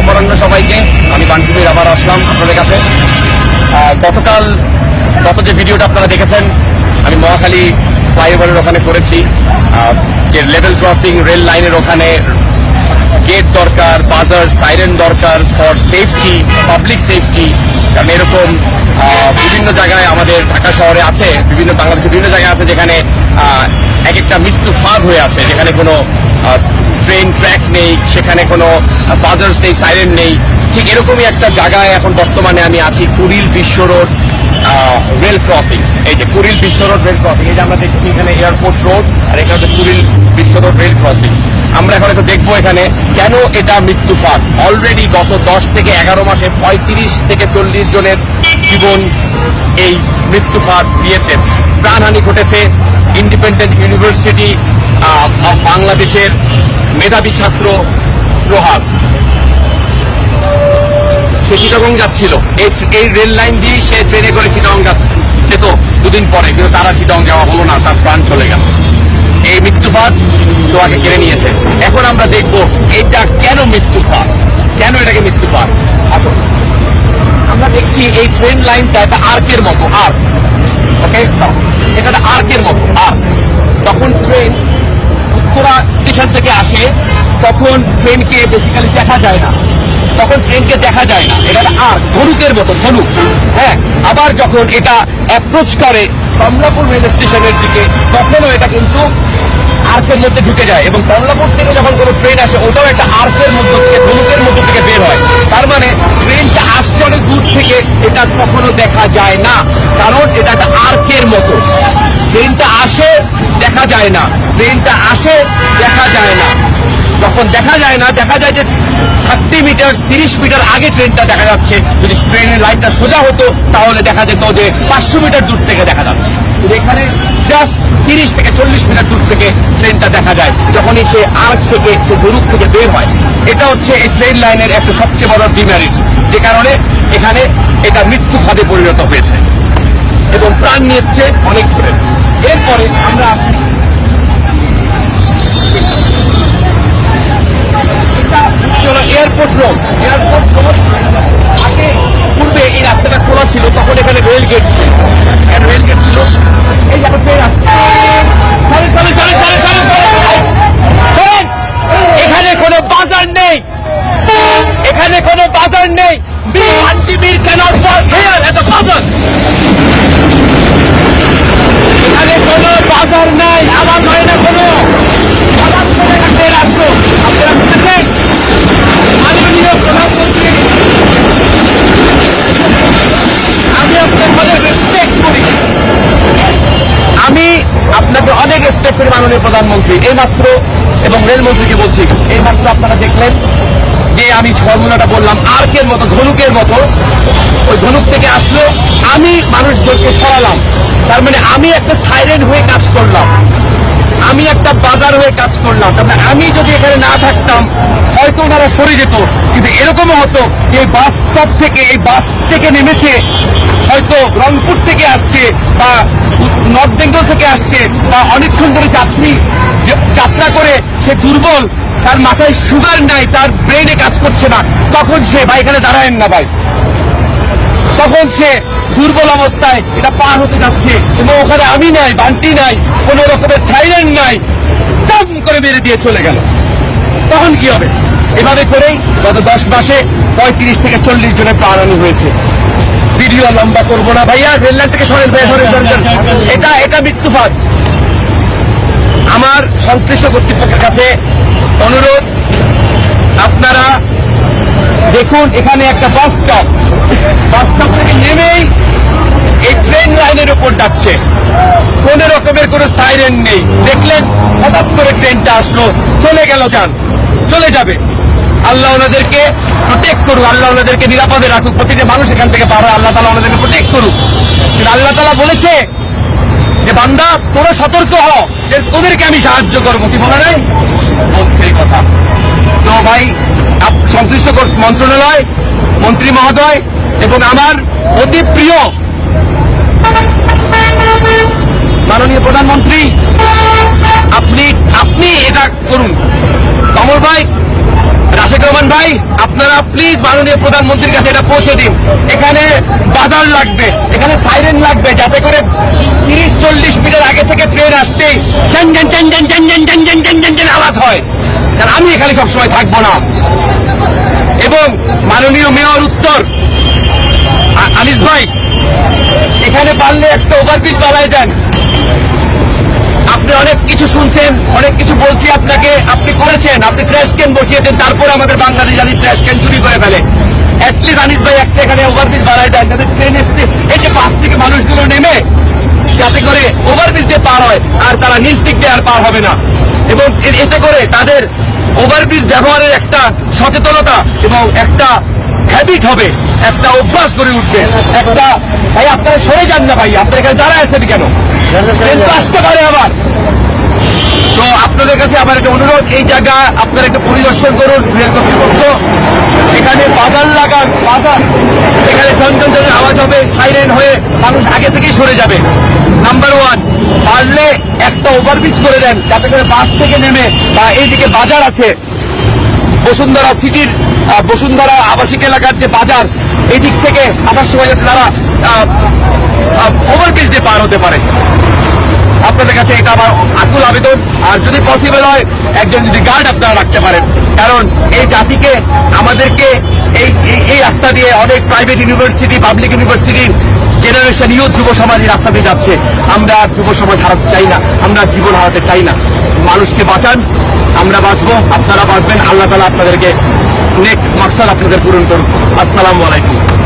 অপরাহ্ন সবাইকে। আমি বান্টুবির আবার আসলাম আপনাদের কাছে। গতকাল গত যে ভিডিওটা আপনারা দেখেছেন, আমি মহাখালী ফ্লাইওভারের ওখানে করেছি। যে লেভেল ক্রসিং রেল লাইনের ওখানে গেট দরকার, বাজার, সাইরেন দরকার ফর সেফটি পাবলিক সেফটি কারণ এরকম বিভিন্ন জায়গায় আমাদের ঢাকা শহরে আছে, বিভিন্ন বাংলাদেশের বিভিন্ন জায়গায় আছে যেখানে এক একটা মৃত্যু ফাঁদ হয়ে আছে, যেখানে কোনো ট্রেন ট্র্যাক নেই, সেখানে কোনো বাজার নেই সাইরেন নেই। ঠিক এরকমই একটা জায়গায় এখন বর্তমানে আমি আছি, কুড়িল বিশ্ব রোড রেল ক্রসিং এই যে কুড়িল বিশ্ব রোড রেল ক্রসিং এই যে আমরা দেখছি এখানে এয়ারপোর্ট রোড আর এখানে হচ্ছে কুড়িল বিশ্ব রোড রেল ক্রসিং আমরা এখন একটু দেখব এখানে, কেন এটা মৃত্যু ফাঁদ? অলরেডি গত দশ থেকে এগারো মাসে পঁয়ত্রিশ থেকে চল্লিশ জনের জীবন এই মৃত্যু ফাঁদ দিয়েছে। প্রাণহানি ঘটেছে ইন্ডিপেন্ডেন্ট ইউনিভার্সিটি বাংলাদেশের মেধাবী ছাত্র ত্রোহার সে চিটাগং যাচ্ছিল। এই রেল লাইন দিয়ে সে ট্রেনে করে চিটাগং যাচ্ছে। সে তো দুদিন পরে, কিন্তু তারা চিটাগং যাওয়া হলো না, তার প্রাণ চলে গেল। এই মৃত্যুফাত তোয়াকে কেড়ে নিয়েছে। এখন আমরা দেখব এটা কেন মৃত্যু মৃত্যুফাত কেন এটাকে মৃত্যু মৃত্যুফাত আসো। আমরা দেখছি এই ট্রেন লাইনটা একটা আর্কের মতো, আর্ক। ওকে এটা আর্কের মতো, আর্ক। তখন ট্রেন উত্তরা স্টেশন থেকে আসে, তখন ট্রেনকে বেসিক্যালি দেখা যায় না। তখন ট্রেনকে দেখা যায় না। এটা আর ধনুকের মতো, ধনুক। হ্যাঁ আবার যখন এটা অ্যাপ্রোচ করে কমলাপুর রেল স্টেশনের দিকে, তখনও এটা কিন্তু আর্কের মধ্যে ঢুকে যায় এবং কমলাপুর থেকে যখন কোনো ট্রেন আসে, ওটাও একটা আর্কের মধ্য থেকে, ধনুকের মধ্য থেকে বের হয়। তার মানে ট্রেনটা আসছে অনেক দূর থেকে, এটা কখনো দেখা যায় না। কারণ এটা একটা আর্কের মতো। দেখা যায় না। ট্রেনটা আসে, দেখা যায় না। যখন দেখা যায় না, দেখা যায় যে থার্টি মিটার তিরিশ মিটার আগে ট্রেনটা দেখা যাচ্ছে। যদি ট্রেনের লাইনটা সোজা হতো, তাহলে দেখা যেত যে পাঁচশো মিটার দূর থেকে দেখা যাচ্ছে। এখানে জাস্ট তিরিশ থেকে চল্লিশ মিটার দূর থেকে ট্রেনটা দেখা যায়। যখনই সে আর্ক থেকে, সে গরুক থেকে বের হয়, এটা হচ্ছে এই ট্রেন লাইনের একটা সবচেয়ে বড় ডিমেরিটস যে কারণে এখানে এটা মৃত্যু ফাঁদে পরিণত হয়েছে। এবং প্রাণ নিচ্ছে অনেক ছোট এরপরে আমরা আসি হলো এয়ারপোর্ট রোড। এয়ারপোর্ট রোড আগে পূর্বে এই রাস্তাটা খোলা ছিল তখন এখানে রেল গেট ছিল। রেল গেট ছিল। এই যাবে ট্রেন আসছে চলেন, চলেন, চলেন, চলেন, চলেন, চলেন। চলেন। এখানে কোনো বাজার নেই। এখানে কোনো বাজার নেই। আন্টিমির হেয়ার এত বাজার। এখানে কোনো বাজার নাই। আবার হয় না কোনো হঠাৎ মাননীয় প্রধানমন্ত্রী, এইমাত্র, এবং রেলমন্ত্রীকে বলছি, এইমাত্র আপনারা দেখলেন যে আমি ফর্মুলাটা বললাম, আর্কের মতো, ধনুকের মতো, ওই ধনুক থেকে আসলো, আমি মানুষদেরকে সরালাম। তার মানে আমি একটা সাইলেন্ট হয়ে কাজ করলাম। আমি একটা বাজার হয়ে কাজ করলাম। তার মানে আমি যদি এখানে না থাকতাম, হয়তো ওনারা সরে যেত। কিন্তু এরকমও হতো এই বাস স্টপ থেকে, এই বাস থেকে নেমেছে, হয়তো রংপুর থেকে আসছে, বা নর্থ বেঙ্গল থেকে আসছে বা অনেকক্ষণ ধরে যাত্রী যাত্রা করে, সে দুর্বল, তার মাথায় সুগার নাই, তার ব্রেনে কাজ করছে না। তখন সে, ভাই, এখানে দাঁড়ায়েন না, ভাই। তখন সে দুর্বল অবস্থায় এটা পার হতে যাচ্ছে, এবং ওখানে আমি নাই, বান্টি নাই, কোন রকমের সাইলেন্ট নাই, দম করে মেরে দিয়ে চলে গেল। তখন কি হবে? এভাবে করেই গত দশ মাসে পঁয়ত্রিশ থেকে চল্লিশ জনের প্রাণহানি হয়েছে। ভিডিও লম্বা করব না ভাইয়া, রেললাইন থেকে সরেন। এটা এটা মৃত্যুফাত। আমার সংশ্লিষ্ট কর্তৃপক্ষের কাছে অনুরোধ, আপনারা দেখুন, এখানে একটা বাস স্টপ। বাস স্টপ থেকে নেমেই এই ট্রেন লাইনের উপর যাচ্ছে। কোন রকমের কোনো সাইরেন নেই। দেখলেন, হঠাৎ করে ট্রেনটা আসলো। চলে গেল যান। চলে যাবে। আল্লাহ ওনাদেরকে প্রোটেক্ট করুক, আল্লাহ ওনাদেরকে নিরাপদে রাখুক, প্রতিটা মানুষ এখান থেকে পার হয়, আল্লাহ তালা ওনাদেরকে প্রোটেক্ট করুক। কিন্তু আল্লাহ তালা বলেছে যে, বান্দা, তোরা সতর্ক হ, যে তোদেরকে আমি সাহায্য করব। কি বলা নাই সেই কথা। তো ভাই সংশ্লিষ্ট মন্ত্রণালয়, মন্ত্রী মহোদয় এবং আমার অতি প্রিয় মাননীয় প্রধানমন্ত্রী, আপনি আপনি এটা করুন। কমল ভাই রাশেক রহমান ভাই, আপনারা প্লিজ মাননীয় প্রধানমন্ত্রীর কাছে এটা পৌঁছে দিন। এখানে বাজার লাগবে, এখানে সাইরেন লাগবে, যাতে করে তিরিশ, চল্লিশ মিটার আগে থেকে ট্রেন আসতেই আওয়াজ হয়। কারণ আমি এখানে সবসময় থাকব না। এবং মাননীয় মেয়র উত্তর আনিস ভাই, এখানে পারলে একটা ওভারব্রিজ বানায় দেন। আপনি অনেক কিছু শুনছেন, অনেক কিছু বলছি আপনাকে, আপনি করেছেন, আপনি ট্র্যাশ ক্যান বসিয়েছেন, তারপরে আমাদের বাংলাদেশ জানি ট্র্যাশ ক্যান চুরি করে ফেলে। অ্যাটলিস্ট আনিস ভাই একটা এখানে ওভারব্রিজ বাড়ায় দেন যাতে ট্রেন এসছে, এই যে পাশ থেকে মানুষগুলো নেমে, যাতে করে ওভারব্রিজ দিয়ে পার হয়, আর তারা নিজ দিক দিয়ে আর পার হবে না। এবং এতে করে তাদের ওভারব্রিজ ব্যবহারের একটা সচেতনতা এবং একটা হ্যাবিট হবে একটা অভ্যাস করে উঠবে। একটা ভাই আপনারা সরে যান না ভাই আপনার এখানে দাঁড়ায় আছেন কেন? আসতে পারে আবার। তো আপনাদের কাছে আমার একটা অনুরোধ, এই জায়গা আপনারা একটু পরিদর্শন করুন রেল কর্তৃপক্ষ এখানে বাজার লাগান, বাজার। এখানে ঝনঝন ঝনঝন আওয়াজ হবে সাইরেন হয়ে মানুষ আগে থেকেই সরে যাবে। নাম্বার ওয়ান পারলে একটা ওভারব্রিজ করে দেন, যাতে করে বাস থেকে নেমে বা এইদিকে বাজার আছে। বসুন্ধরা সিটির বসুন্ধরা আবাসিক এলাকার যে বাজার এই দিক থেকে আসার সময় যাতে তারা ওভারব্রিজ দিয়ে পার হতে পারে। আপনাদের কাছে এটা আমার আকুল আবেদন। আর যদি পসিবল হয়, একজন যদি গার্ড আপনারা রাখতে পারেন। কারণ এই জাতিকে আমাদেরকে এই এই- রাস্তা দিয়ে অনেক প্রাইভেট ইউনিভার্সিটি পাবলিক ইউনিভার্সিটির জেনারেশন ইউথ যুব সমাজ এই রাস্তা দিয়ে যাচ্ছে। আমরা যুব সমাজ হারাতে চাই না। আমরা জীবন হারাতে চাই না। মানুষকে বাঁচান। আমরা বাঁচবো। আপনারা বাঁচবেন। আল্লাহ তালা আপনাদেরকে নেক মাকসাদ আপনাদের পূরণ করুন। আসসালামু আলাইকুম।